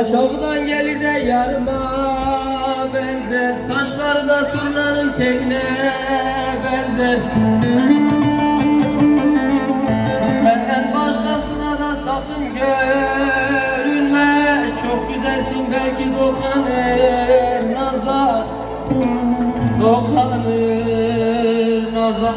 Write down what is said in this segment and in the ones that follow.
Aşağıdan gelir de yarıma benzer. Saçları da turnanın teline benzer. Benden başkasına da sakın görünme. Çok güzelsin belki dokanır nazar. Dokanır nazar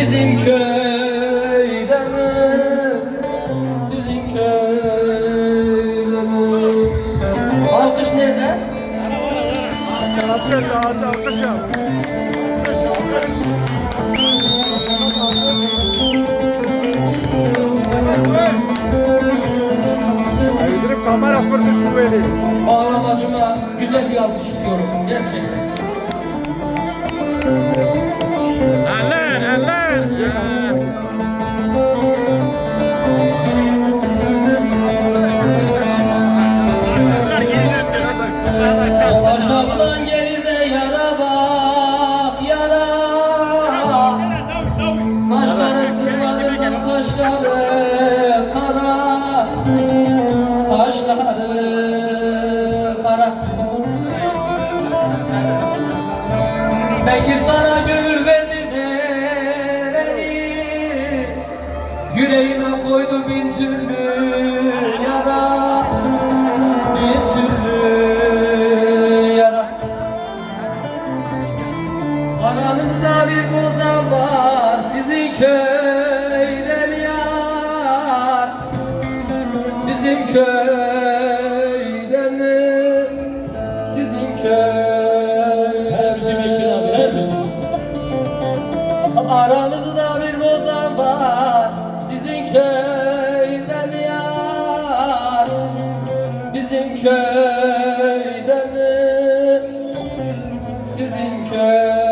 Bizim köyde mi? Sizin köyde mi? Alkış neden? Alkış, alkış, alkış kamera fırtı şu veli. Ağlamacıma güzel bir alkış istiyorum gerçekten. Saçları sırmalarından kaşları kara. Kaşları kara. Bekir sana gönül verdi vereni Yüreğime koydu bin türlü yara Bin türlü yara Aranızda bir Sizin köyde mi yar Bizim köyde mi? Sizin köyde Her bizim Bekir abi, her bizim. Aramızda bir bozan var. Sizin köyde mi yar Bizim köyde mi? Sizin köyde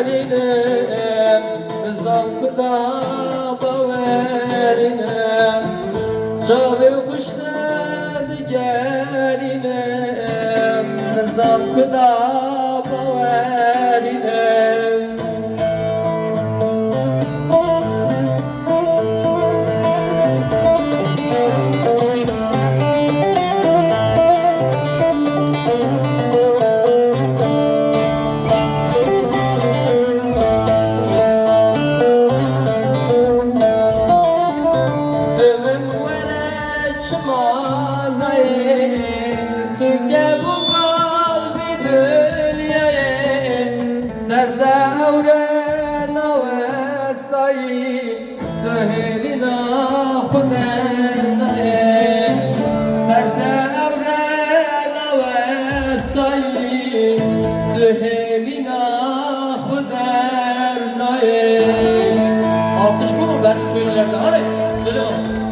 gelinem Zankıda baverinem Cabe Alkış bu mu benim köylerde? Hadi.